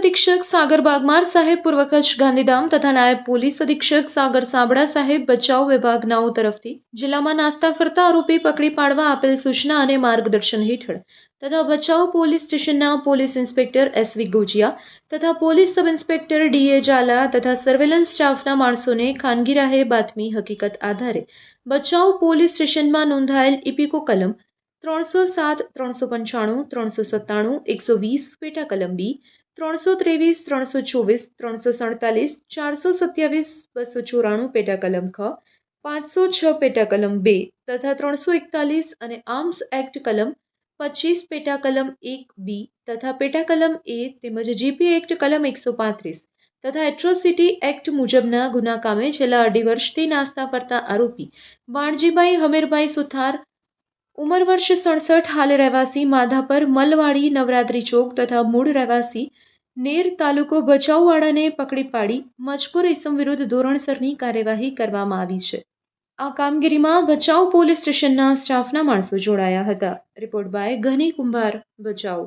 અધિક્ષક સાગર બાગમાર સાહેબ પૂર્વ કચ્છ ગાંધીધામ તથા નાયબ પોલીસ અધિક્ષક સાગર સાબડા સાહેબ બચાવ વિભાગનાઓ તરફથી જિલ્લામાં નાસ્તા ફરતા આરોપી પકડી પાડવા આપેલ સૂચના અને માર્ગદર્શન હેઠળ તથા બચાવ પોલીસ સ્ટેશનના પોલીસ ઇન્સ્પેક્ટર એસવી ગોજિયા તથા police sub inspector D A Jhala તથા સર્વેલન્સ સ્ટાફના માણસોને ખાનગી રાહે બાતમી હકીકત આધારે બચાવ પોલીસ સ્ટેશનમાં નોંધાયેલ ઇપિકો કલમ ત્રણસો સાત, ત્રણસો પંચાણું, ત્રણસો સત્તાણું, એકસો વીસ પેટા કલમ બી ત્રણસો ત્રેવીસ, ત્રણસો ચોવીસ, ત્રણસો સડતાલીસ, ચારસો સત્યાવીસ, બસો ચોરાણું પેટા કલમ ખ, પાંચસો છ પેટા કલમ બે તથા ત્રણસો એકતાલીસ અને આર્મ્સ એક્ટ કલમ પચીસ પેટા કલમ એક બી તથા પેટા કલમ એ તેમજ જીપી એક્ટ કલમ એકસો પાંત્રીસ તથા એટ્રોસિટી એક્ટ મુજબના ગુના કામે છેલ્લા અઢી વર્ષથી નાસ્તા ફરતા આરોપી વાણજીભાઈ હમીરભાઈ સુથાર ઉંમર વર્ષ સડસઠ હાલ રહેવાસી માધાપર મલવાડી નવરાત્રી ચોક તથા મૂળ રહેવાસી નેર તાલુકો ભચાઉવાડાને પકડી પાડી મજકૂર ઇસમ વિરુદ્ધ ધોરણસરની કાર્યવાહી કરવામાં આવી છે. આ કામગીરીમાં ભચાઉ પોલીસ સ્ટેશનના સ્ટાફના માણસો જોડાયા હતા. રિપોર્ટ બાય ઘની કુંભાર, ભચાઉ.